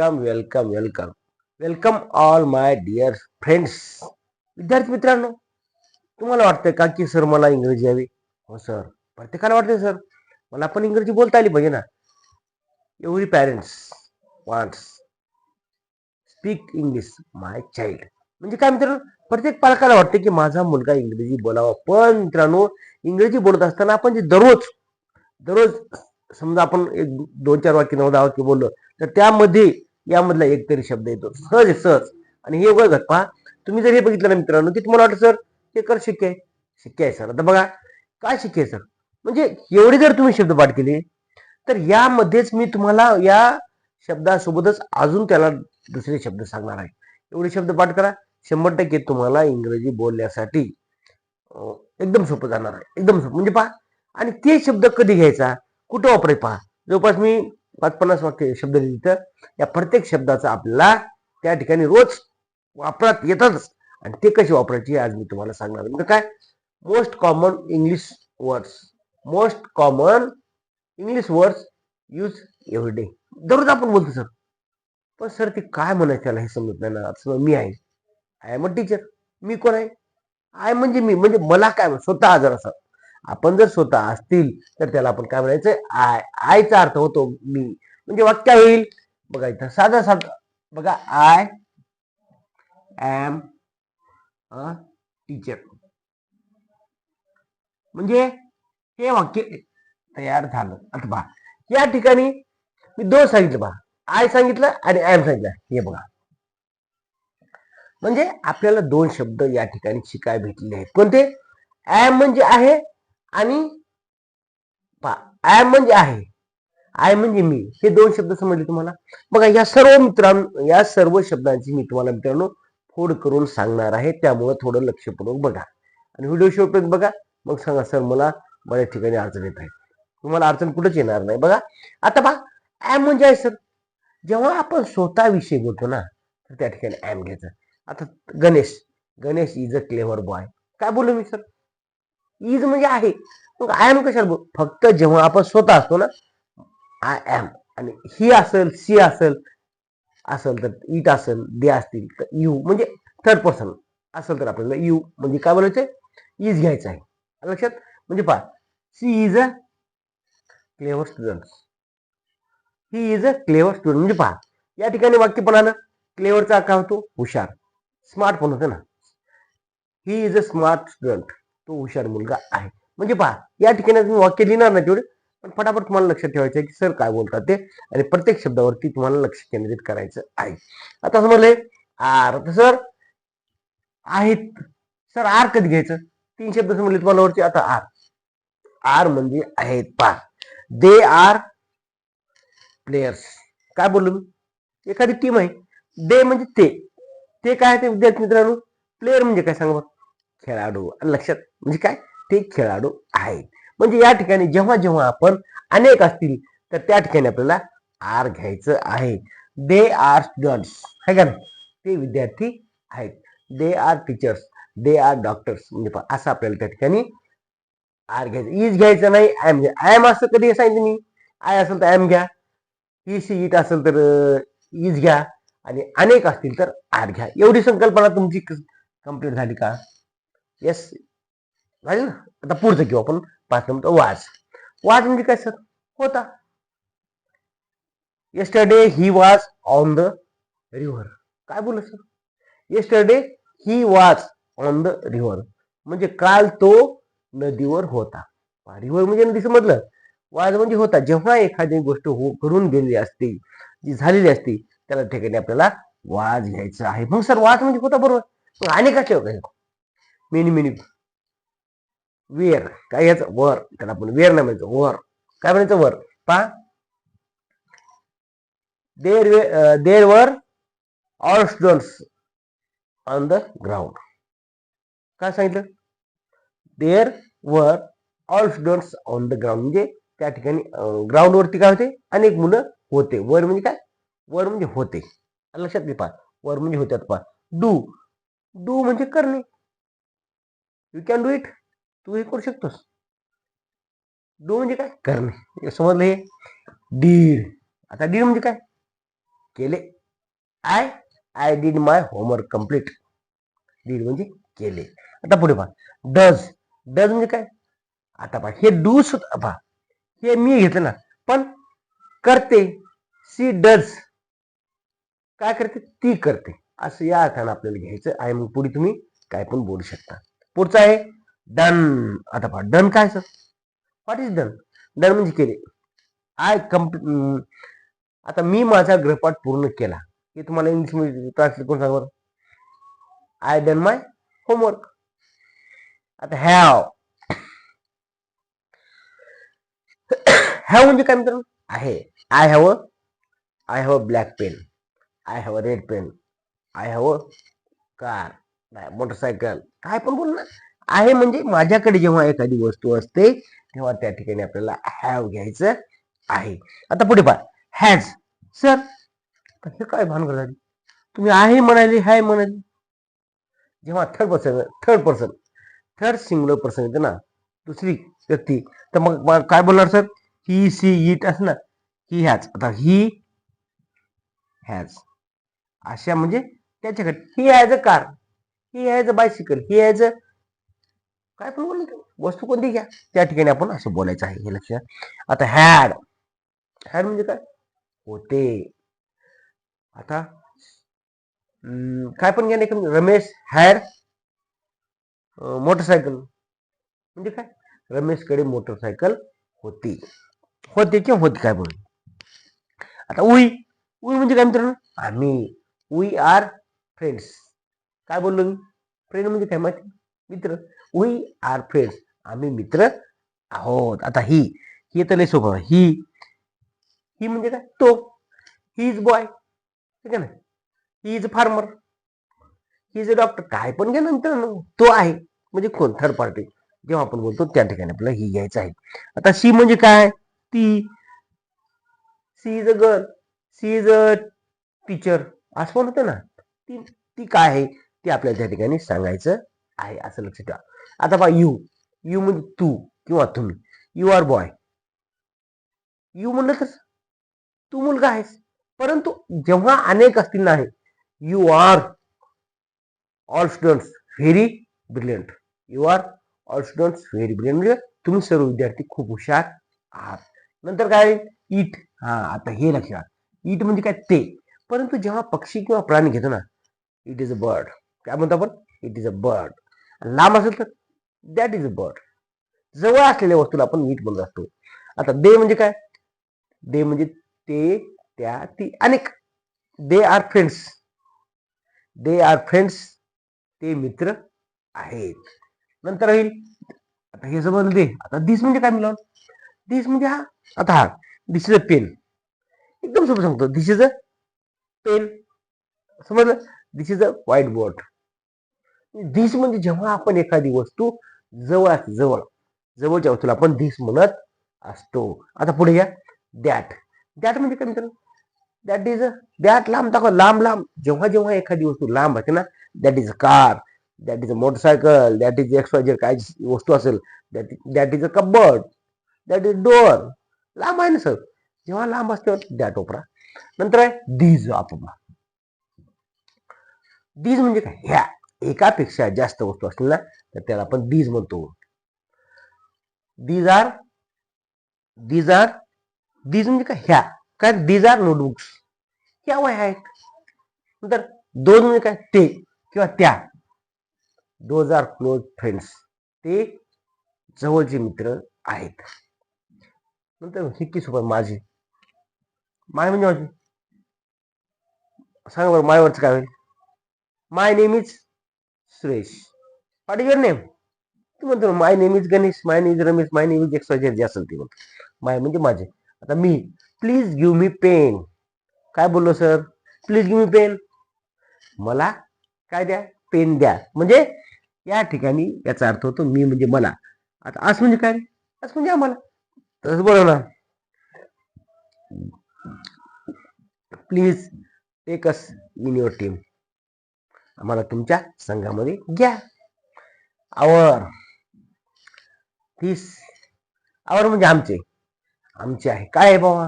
Welcome welcome welcome. Welcome all my dear friends विद्यार्थी मित्रांनो तुम्हाला वाटतंय का की सर मला इंग्रजी यावी हो सर प्रत्येकाला वाटतंय सर मला पण इंग्रजी बोलता आली पाहिजे ना. Every parents wants speak English my child म्हणजे काय मित्रांनो प्रत्येक पालकाला वाटते की माझा मुलगा इंग्रजी बोलावा. पण मित्रांनो इंग्रजी बोलत असताना आपण जे दररोज दररोज समजा आपण एक दोन चार वाक्य नऊ दहा वाक्य बोललो तर त्यामध्ये यामधला एक तरी शब्द येतो. सहज आहे सहज. आणि हे बघत पहा. तुम्ही जर हे बघितलं ना मित्रांनो की तुम्हाला वाटतं सर हे कर शक्य आहे शक्य आहे सर. आता बघा काय शक्य आहे सर? म्हणजे एवढे जर तुम्ही शब्द पाठ केले तर यामध्येच मी तुम्हाला या शब्दासोबतच अजून त्याला दुसरे शब्द सांगणार आहे. एवढे शब्द पाठ करा. शंभर टक्के तुम्हाला इंग्रजी बोलण्यासाठी एकदम सोपं जाणार आहे. एकदम सोपं. म्हणजे पहा आणि ते शब्द कधी घ्यायचा? कुठं वापराय पहा? जवळपास मी पाच पन्नास वाक्य शब्द दिली तर या प्रत्येक शब्दाचा आपल्याला त्या ठिकाणी रोज वापरात येतातच आणि ते कसे वापरायचे आज मी तुम्हाला सांगणार म्हणजे काय? Most common English words most common English words use every day दररोज आपण बोलतो सर. पण सर ते काय म्हणायचं त्याला हे समजत नाही ना. आता मी आहे. आय एम अ टीचर मी कोण आहे? आय म्हणजे मी. म्हणजे मला काय? म्हण- स्वतः आजार असं आपण जर स्वतः असतील तर त्याला आपण काय म्हणायचं? आय आयचा अर्थ होतो मी. म्हणजे वाक्य होईल. बघा इथं साधा साधा बघा आय एम अ टीचर. म्हणजे हे वाक्य तयार झालं. अथवा या ठिकाणी मी दोन सांगितलं बघा आय सांगितलं आणि एम सांगितलं. हे बघा. म्हणजे आपल्याला दोन शब्द या ठिकाणी शिकाय भेटलेले आहेत. कोणते? एम म्हणजे आहे आणि आय म्हणजे आहे. आय म्हणजे मी. हे दोन शब्द समजले तुम्हाला? बघा या सर्व मित्रां या सर्व शब्दांची मी तुम्हाला मित्रांनो फोड करून सांगणार आहे. त्यामुळे थोडं लक्षपूर्वक बघा. आणि व्हिडिओ शेवटपर्यंत बघा. मग सांगा सर मला बऱ्याच ठिकाणी अडचण येत आहे. तुम्हाला अडचण कुठंच येणार नाही. बघा आता बघा ॲम म्हणजे आहे सर. जेव्हा आपण स्वतःविषयी बोलतो ना तर त्या ठिकाणी ॲम घ्यायचं. आता Ganesh. Ganesh is a clever boy काय बोलू मी सर? इज म्हणजे आहे. मग आय एम कशाला फक्त जेव्हा आपण स्वतः असतो ना आय एम आणि ही असेल सी असेल असेल तर इट असेल दे असतील तर यू म्हणजे थर्ड पर्सन असेल तर आपल्याला यू म्हणजे काय बोलायचं इज घ्यायचं आहे. लक्षात? म्हणजे पहा she is a clever student he is a clever student म्हणजे पहा या ठिकाणी वाक्य पण आलं. क्लेवरचा काय होतो? हुशार. स्मार्ट पण होतं ना. He is a smart student तो हुशार मुलगा आहे. म्हणजे पहा या ठिकाणी तुम्ही वाक्य लिहिणार ना तेवढे पण फटाफट तुम्हाला लक्षात ठेवायचं आहे की सर काय बोलतात ते आणि प्रत्येक शब्दावरती तुम्हाला लक्ष केंद्रित करायचं आहे. आता समजले आर. तर सर आहेत. सर आर कधी घ्यायचं? तीन शब्द समजले तुम्हाला वरती आता आर. आर म्हणजे आहेत पा दे आर प्लेयर्स. काय बोललो मी? एखादी टीम आहे. दे म्हणजे ते. ते काय आहे ते विद्यार्थी मित्रांनो? प्लेयर म्हणजे काय सांगा खेळाडू. आणि लक्षात म्हणजे काय? ते खेळाडू आहेत. म्हणजे या ठिकाणी जेव्हा जेव्हा आपण अनेक असतील तर त्या ठिकाणी आपल्याला आर घ्यायचं आहे. दे आर स्टुडंट्स आहे का ते विद्यार्थी आहेत. They are teachers they are doctors म्हणजे असं आपल्याला त्या ठिकाणी आर घ्यायचं. इज घ्यायचं नाही आय म्हणजे घ्या. एम असं कधी सांगितलं मी? आय असेल तर एम घ्या. ही सी इट असेल तर uh, इज घ्या. आणि अनेक असतील तर आर घ्या. एवढी संकल्पना तुमची कंप्लीट झाली का? येस झाली ना आता पुढचं घेऊ आपण. पाच नंबर वाज वाज म्हणजे काय सर? होता. Yesterday he was on the river काय बोल sir? Yesterday he was on the river म्हणजे काल तो नदीवर होता. रिव्हर म्हणजे नदी समजलं वाज म्हणजे होता. जेव्हा एखादी गोष्ट हो करून गेलेली असते जी झालेली असते त्याला ठिकाणी आपल्याला वाज घ्यायचा आहे. मग सर वाज म्हणजे होता बरोबर. मग अनेकाचे मेनी मेनी. वेर. काय याचं? वर. त्याला आपण वेर नाही म्हणायचं वर. काय म्हणायचं? वर. पा. There there were all stones on the ground. काय सांगितलं? There were all stones on the ground. म्हणजे त्या ठिकाणी ग्राउंडवरती काय होते? अनेक मुलं होते. वर म्हणजे काय? वर म्हणजे होते. लक्षात घे पहा. वर म्हणजे होत्यात पहा. डू. डू म्हणजे करणे. यू कॅन डू इट तू हे करू शकतोस. डू म्हणजे काय? करणे. समजलं हे? डीड आता डीड म्हणजे काय? केले. I I did my homework complete did म्हणजे केले. आता पुढे पहा. डज डज म्हणजे काय? आता पहा. हे डू सुद्धा पहा. हे मी घेतलं ना. पण करते. सी डज काय करते? ती करते. असं या अर्थानं आपल्याला घ्यायचं आहे. मग पुढे तुम्ही काय पण बोलू शकता. पुढचं आहे डन. आता पहा डन काय sir what is done done म्हणजे केले. आय कंप्लीट आता मी माझा गृहपाठ पूर्ण केला. हे तुम्हाला इंग्लिशमध्ये ट्रान्सलेट करून सांगा बरं. आय डन माय होमवर्क आता हॅव हॅव म्हणजे काय मित्रांनो? आहे. I have a I have a black pen I have a red pen I have a car motorcycle काय पण बोल ना. आहे म्हणजे माझ्याकडे जेव्हा एखादी वस्तू असते तेव्हा त्या ठिकाणी आपल्याला हॅव घ्यायचं आहे. आता पुढे पहा. हॅज सर हे काय भानगड झाली? तुम्ही आहे म्हणाले हाय म्हणाले. जेव्हा third person third person third singular person येते ना दुसरी व्यक्ती तर मग मग काय बोलणार सर ही सी इट असं ना. ही हॅज आता ही हॅज अशा म्हणजे त्याच्याकडे. He has a car he has a bicycle he has a काय पण बोलले वस्तू कोणती घ्या. त्या ठिकाणी आपण असं बोलायचं आहे हे लक्षात आता हॅड हॅड म्हणजे काय? होते. आता काय पण घ्या नाही रमेश हॅड मोटरसायकल म्हणजे काय? रमेशकडे मोटरसायकल होती. होते किंवा होती काय बोल आता उई उई म्हणजे काय मित्रांनो? आम्ही वी आर फ्रेंड्स काय बोललो मी? फ्रेंड म्हणजे काय माहिती मित्र. वी आर फ्रेंड्स आम्ही मित्र आहोत. आता ही ही तर लय सोपं ही ही म्हणजे काय? तो. ही इज बॉय ठीक आहे ना? He is farmer he is a doctor काय पण घ्या नंतर तो आहे. म्हणजे कोण? थर्ड पार्टी जेव्हा आपण बोलतो त्या ठिकाणी आपल्याला ही घ्यायचं आहे. आता सी म्हणजे काय? ती. She is a girl she is a teacher असं पण होतं ना. ती ती काय आहे? ते आपल्याला त्या ठिकाणी सांगायचं आहे असं लक्षात ठेवा. आता पहा यू यू म्हणजे तू किंवा तुम्ही. यू आर बॉय यू म्हणलं तर तू मुलगा आहेस. परंतु जेव्हा अनेक असतील नाही you are all students very brilliant you are all students very brilliant म्हणजे तुम्ही सर्व विद्यार्थी खूप हुशार आहात. नंतर काय? इट हा आता हे लक्षात. इट म्हणजे काय? ते. परंतु जेव्हा पक्षी किंवा प्राणी घेतो ना इट इज अ बर्ड काय म्हणतो आपण? इट इज अ बर्ड लांब असेल तर दॅट इज अ बर्ड जवळ असलेल्या वस्तूला आपण मीठ बोलत असतो. आता दे म्हणजे काय? दे म्हणजे ते त्या ती अनेक. They are friends they are friends ते मित्र आहेत. नंतर होईल आता हे समजलं दे आता दिस म्हणजे काय मिळवलं दिस म्हणजे हा आता हा. दिस इज अ पेन एकदम सोपं सांगतो. दिस इज अ पेन समजलं? This is a white board this म्हणजे जेव्हा आपण एखादी वस्तू जवळ असते जवळ जवळच्या वस्तूला आपण धीस म्हणत असतो. आता पुढे या. दॅट दॅट म्हणजे काय मित्रांनो? दॅट इज अ दॅट लांब दाखव लांब लांब. जेव्हा जेव्हा एखादी वस्तू लांब असते ना that is a car that is a motorcycle that is X Y काय वस्तू असेल that that is a cupboard that is door लांब आहे ना सर? जेव्हा लांब असते दॅट ओपरा नंतर आहे दीज आपण दीज म्हणजे काय? ह्या एकापेक्षा जास्त वस्तू असतील ना तर त्याला आपण दीज म्हणतो. These are these are these म्हणजे काय? ह्या. काय दीज आर नोटबुक्स ह्या वय आहेत. नंतर दोन म्हणजे काय? ते किंवा त्या. दोज आर क्लोज फ्रेंड्स ते जवळचे मित्र आहेत. नंतर हिक्की सुपर माझे. माय म्हणजे माझी. सांगा बरं मायवरचं काय होईल? माय नेहमीच Suresh. What is your name तू म्हणतो my name is Ganesh my name is Ramesh my name is X जे असेल ते म्हणतो. माय म्हणजे माझे. आता मी प्लीज गिव्ह मी पेन काय बोललो sir please give me pen मला काय द्या? पेन द्या. म्हणजे या ठिकाणी याचा अर्थ होतो मी म्हणजे मला. आता असं म्हणजे काय असं म्हणजे आम्हाला. तसं बोला ना. Please take us in your team आम्हाला तुमच्या संघामध्ये घ्या. आवर तीस आवर म्हणजे आमचे. आमचे आहे. काय आहे बाबा?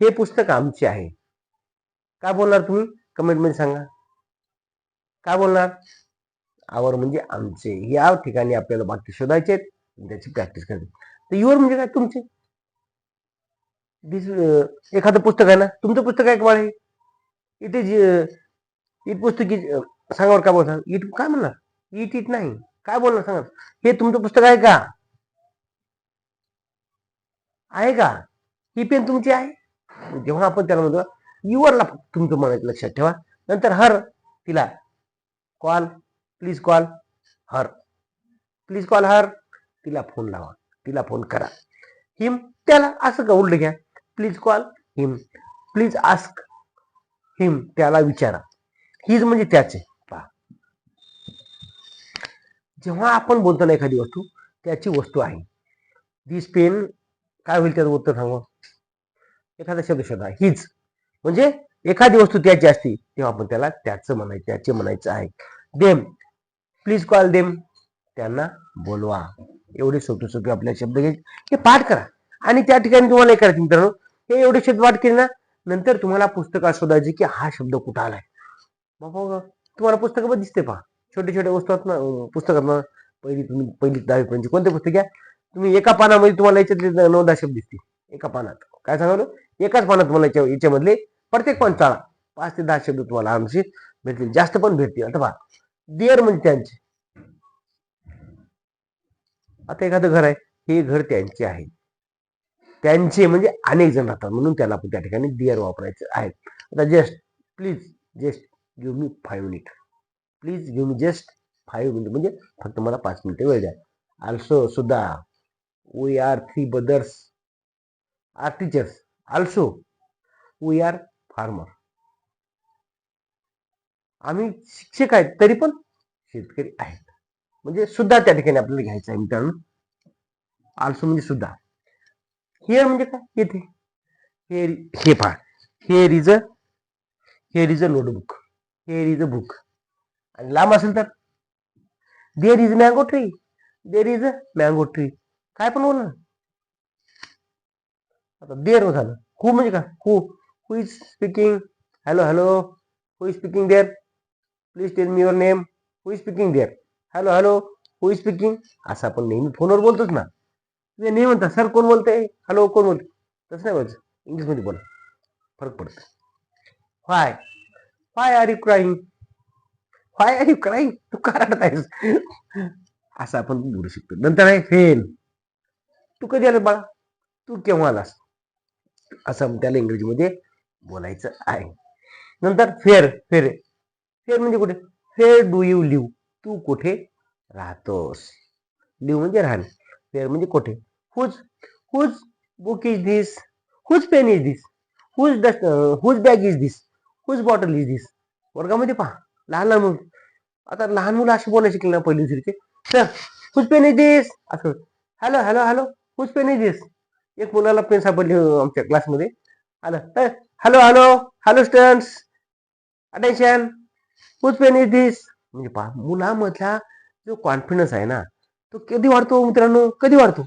हे पुस्तक आमचे आहे. काय बोलणार तुम्ही? कमेंटमध्ये सांगा. काय बोलणार? आवर म्हणजे आमचे. या ठिकाणी आपल्याला वाक्य शोधायचे आहेत. त्याची प्रॅक्टिस करायची तर युअर म्हणजे काय? तुमचे. एखादं पुस्तक आहे ना? तुमचं पुस्तक आहे का बाळ हे? इट पुस्तकी सांगावर काय बोलता इट काय म्हणणार? इट इट नाही. काय बोलणार सांगा? हे तुमचं पुस्तक आहे का? आहे का? ही पेन तुमची आहे? जेव्हा आपण त्याला म्हणतो युअरला तुमचं म्हणायचं लक्षात ठेवा. नंतर हर तिला call please call her. Please call her. तिला फोन लावा. तिला फोन करा. हिम त्याला असं का उलट घ्या? Please call him. Please ask him. त्याला विचारा. हीच म्हणजे त्याचे. जेव्हा आपण बोलताना एखादी वस्तू त्याची वस्तू आहे. दिस पेन काय होईल त्याचं उत्तर सांगू? एखादा शब्द शोधा. हीच. म्हणजे एखादी वस्तू त्याची असती तेव्हा आपण त्याला त्याचं म्हणायचं त्याचे म्हणायचं आहे. देम. Please call them. त्यांना बोलवा. एवढे सोपे सोपे आपल्या शब्द घ्यायचे. हे पाठ करा. आणि त्या ठिकाणी तुम्हाला हे करायचं मित्रांनो. हे एवढे शब्द पाठ केले ना नंतर तुम्हाला पुस्तकात शोधायचे की हा शब्द कुठं आलाय? बाबा तुम्हाला पुस्तकामध्ये दिसते पहा. छोटे छोटे वस्तू आहेत ना पुस्तकात ना पहिली तुम्ही पहिली दहावीपर्यंत कोणते पुस्तक घ्या? तुम्ही एका पानामध्ये तुम्हाला याच्यातले नऊ दहा शब्द दिसतील. एका पानात. काय सांगावलं एकाच पानात तुम्हाला याच्या याच्यामधले प्रत्येक पान चाळा. पाच ते दहा शब्द तुम्हाला आरामशीर भेटतील. जास्त पण भेटतील. आता पहा दिअर म्हणजे त्यांचे. आता एखादं घर आहे. हे घर त्यांचे आहे. त्यांचे म्हणजे अनेक जण राहतात. म्हणून त्याला आपण त्या ठिकाणी दिअर वापरायचं आहे. आता just please just give me five minute please give me just five minute म्हणजे फक्त मला पाच मिनिटं वेळ द्या. आल्सो सुद्धा we are three brothers are teachers also we are farmer आम्ही शिक्षक आहेत तरी पण शेतकरी आहेत. म्हणजे सुद्धा त्या ठिकाणी आपल्याला घ्यायचं आहे मित्रांनो. आल्सो म्हणजे सुद्धा हिअर म्हणजे काय? येथे. हेर हे पहा. Here is a here is a notebook here is a book आणि लांब असेल तर? There is mango tree there is a mango tree काय पण बोल आता देर झालं. हू म्हणजे काय who who is speaking hello hello who is speaking there please tell me your name who is speaking there hello hello who is speaking असं आपण नेहमी फोनवर बोलतोच ना. तुम्ही नेहमी म्हणता सर कोण बोलतंय? हॅलो कोण बोलते तसं नाही बोलायचं. इंग्लिशमध्ये बोला. फरक पडतो. Why why are you crying why are you तू का रडत आहेस असं आपण बोलू शकतो. नंतर आहे फेन तू कधी आलं बाळा? तू केव्हा आलास? असं त्याला इंग्रजीमध्ये बोलायचं आहे. नंतर फेर फेर. फेर म्हणजे कुठे? फेर डू यू लिव्ह. तू कुठे राहतोस? लिव्ह म्हणजे राहणे. फेर म्हणजे कुठे? Whose whose book is this whose pen is this whose dust whose bag is this whose bottle is this वर्गामध्ये पहा. लहान लहान मुलं. आता लहान मुलं अशी बोलायची की ना पहिली दुसरीचे सर कुछ पेन दिस. असं. हॅलो हॅलो हॅलो कुछ पेन दिस. एक मुलाला पेन सापडली आमच्या क्लासमध्ये. आलं. Hello hello hello students. Attention. कुछ पेन इज दिस. म्हणजे पहा मुलामधला जो कॉन्फिडन्स आहे ना तो कधी वाढतो मित्रांनो? कधी वाढतो?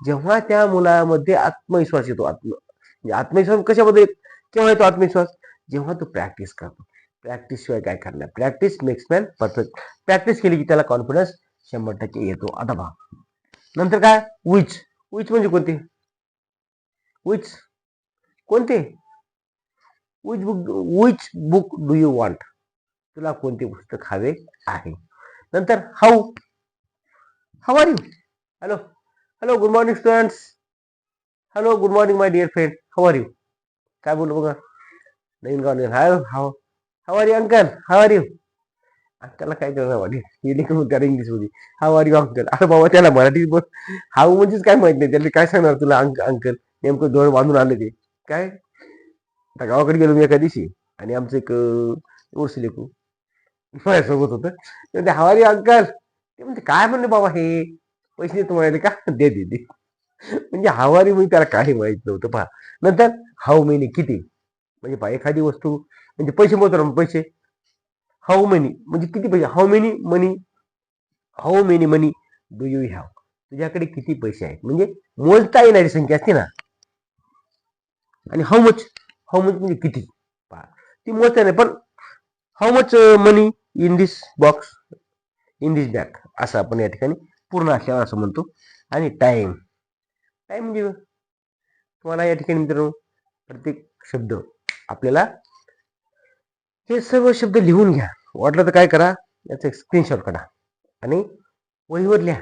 जेव्हा त्या मुलामध्ये आत्मविश्वास येतो आत्म म्हणजे आत्मविश्वास कशामध्ये केव्हा येतो आत्मविश्वास? जेव्हा तो प्रॅक्टिस करतो. प्रॅक्टिसशिवाय काय करणार? Practice makes man perfect practice केली की त्याला कॉन्फिडन्स शंभर टक्के येतो. आता पहा. नंतर काय? विच विच म्हणजे कोणती? विच कोणते? Which book which book do you want तुला कोणते पुस्तक हवे आहे? नंतर how how are you hello hello good morning students hello good morning my dear friend how are you काय बोललो बघा? नवीन गाव hi how how are you uncle how are you अंकलला काय करणार वाटी येणे करून त्याला इंग्लिशमध्ये हाव आर यू अंकल अरे बाबा त्याला मराठी बोल. हाव म्हणजेच काय माहीत नाही. त्याला काय सांगणार तुला अंक अंकल नेमकं डोळ बांधून आले ते. काय? आता गावाकडे गेलो मी एका दिवशी. आणि आमचं एक उर्स लेकू माझ्यासोबत होतं. ते म्हणते आर यू अंकल ते म्हणते काय म्हणले बाबा हे? पैसे देतो म्हणाले का? दे दे दे. म्हणजे हवारी म्हणजे त्याला काही माहीत नव्हतं पहा. नंतर हाऊ मेनी किती? म्हणजे पहा एखादी वस्तू म्हणजे पैसे मोजणार पैसे? हाऊ मेनी म्हणजे किती पैसे? How many money how many money do you have तुझ्याकडे किती पैसे आहेत? म्हणजे मोजता येणारी संख्या असते ना? आणि हाऊ मच हाऊ मच म्हणजे किती? पहा. ती मोजता नाही पण how much money in this box in this bag असं आपण या ठिकाणी पूर्ण असल्यावर असं म्हणतो. आणि टाईम टाईम म्हणजे तुम्हाला या ठिकाणी मित्रांनो प्रत्येक शब्द आपल्याला हे सर्व शब्द लिहून घ्या. वाटलं तर काय करा याचं एक स्क्रीनशॉट काढा. आणि वहीवर लिहा.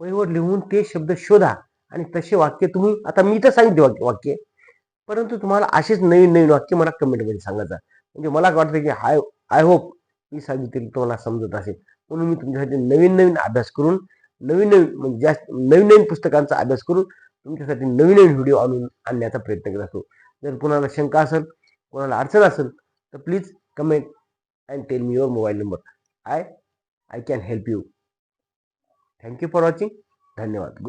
वहीवर लिहून ते शब्द शोधा आणि तसे वाक्य तुम्ही आता मी तर सांगितले वाक्य वाक्य. परंतु तुम्हाला असेच नवीन नवीन वाक्य मला कमेंटमध्ये सांगायचं म्हणजे मला वाटतं की हाय आय होप मी सांगितले तुम्हाला समजत असेल. म्हणून मी तुमच्यासाठी नवीन नवीन अभ्यास करून नवीन नवीन म्हणजे जास्त नवीन नवीन पुस्तकांचा अभ्यास करून तुमच्यासाठी नवीन नवीन व्हिडिओ आणून आणण्याचा प्रयत्न करत असतो. जर कोणाला शंका असेल कोणाला अडचण असेल तर please comment and tell me your mobile number I I can help you thank you for watching धन्यवाद